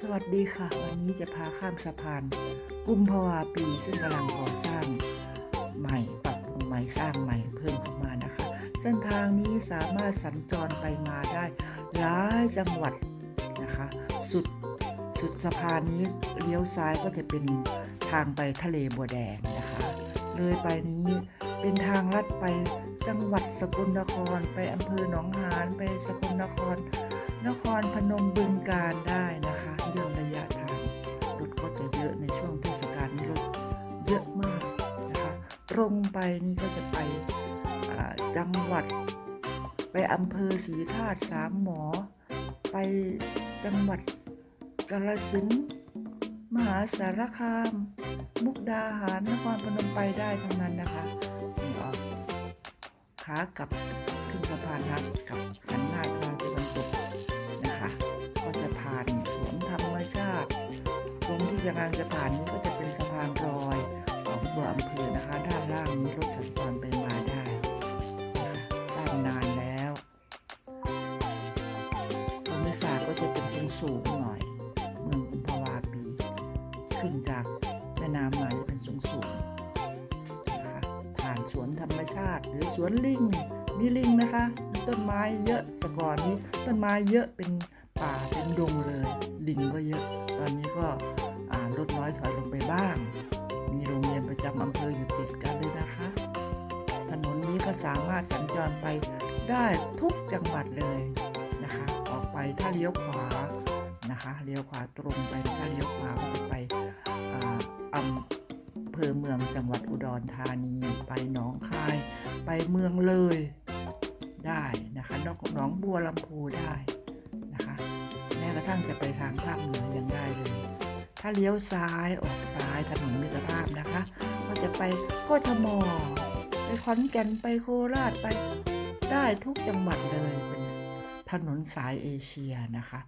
สวัสดีค่ะ วันนี้จะพาข้ามสะพาน กุมภาวาปีซึ่งกำลังก่อสร้างใหม่ปรับปรุงใหม่สร้างใหม่เพิ่มเข้ามานะคะ เส้นทางนี้สามารถสัญจรไปมาได้หลายจังหวัดนะคะ สุดสุดสะพานนี้เลี้ยวซ้ายก็จะเป็นทางไปทะเลบัวแดงนะคะ เลยไปนี้เป็นทางลัดไปจังหวัดสกลนคร ไปอำเภอหนองหานไปสกลนคร นครพนมบึงการได้ ตรงไปนี่ก็จะไปจังหวัด ไปอำเภอศรีธาตุสามหมอ ไปจังหวัดกาฬสินมหาสารคาม มุกดาหารนครพนมไปได้ทั้งนั้นนะคะออกขากลับขึ้นสะพานนัดกับขันหน้าทางตะวันตกนะคะ ก็จะผ่านสวนธรรมชาติตรงที่กำลังจะผ่านนี้ก็จะ ภูมิศาก็จะเป็นสูงๆหน่อย เมืองกุมภาวาปี ขึ้นจากแม่น้ำมาจะเป็นสูงสูงนะคะผ่านสวนธรรมชาติ หรือสวนลิงมีลิงนะคะมีต้นไม้เยอะแต่ก่อนนี้ต้นไม้เยอะเป็นป่าเป็นดงเลย ลิงก็เยอะ ตอนนี้ก็ลดน้อยถอยลงไปบ้าง มีโรงเรียนประจำอำเภออยู่ติดกันเลยนะคะ ถนนนี้ก็สามารถสัญจรไปได้ทุกจังหวัดเลย นะคะ ออกไปถ้าเลี้ยวขวานะคะเลี้ยวขวาตรงไปถ้าเลี้ยวขวาก็จะไปอำเภอเมืองจังหวัดอุดรธานีไปหนองคาย ไปเมืองเลยได้นะคะนอกหนองบัวลำพูได้นะคะแม้กระทั่งจะไปทางภาคเหนือยังได้เลย ถ้าเลี้ยวซ้ายออกซ้ายถนนมิตรภาพนะคะ ก็จะไปกทมไปขอนแก่นไปโคราชไปได้ทุกจังหวัดเลย ถนนสายเอเชียนะคะ